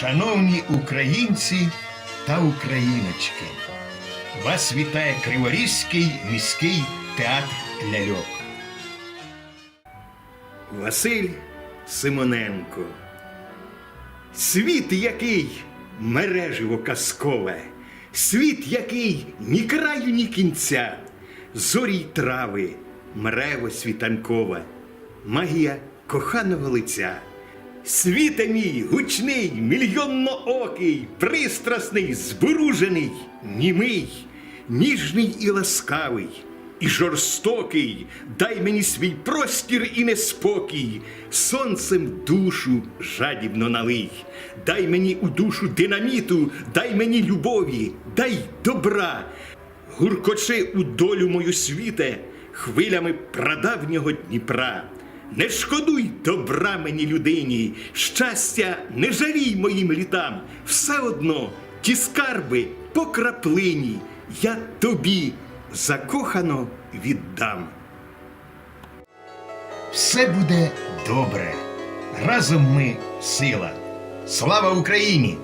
Шановні українці та україночки, вас вітає Криворізький міський театр ляльок. Василь Симоненко. Світ який мереживо казкове, світ який ні краю, ні кінця, зорі й трави, мрево світанкове, магія коханого лиця. Світе мій гучний, мільйонноокий, пристрасний, збуружений, німий, ніжний і ласкавий, і жорстокий, дай мені свій простір і неспокій, сонцем душу жадібно налий, дай мені у душу динаміту, дай мені любові, дай добра, гуркочи у долю мою світе хвилями прадавнього Дніпра. Не шкодуй добра мені людині, щастя не жалій моїм літам, все одно ті скарби по краплині я тобі закохано віддам. Все буде добре. Разом ми сила. Слава Україні!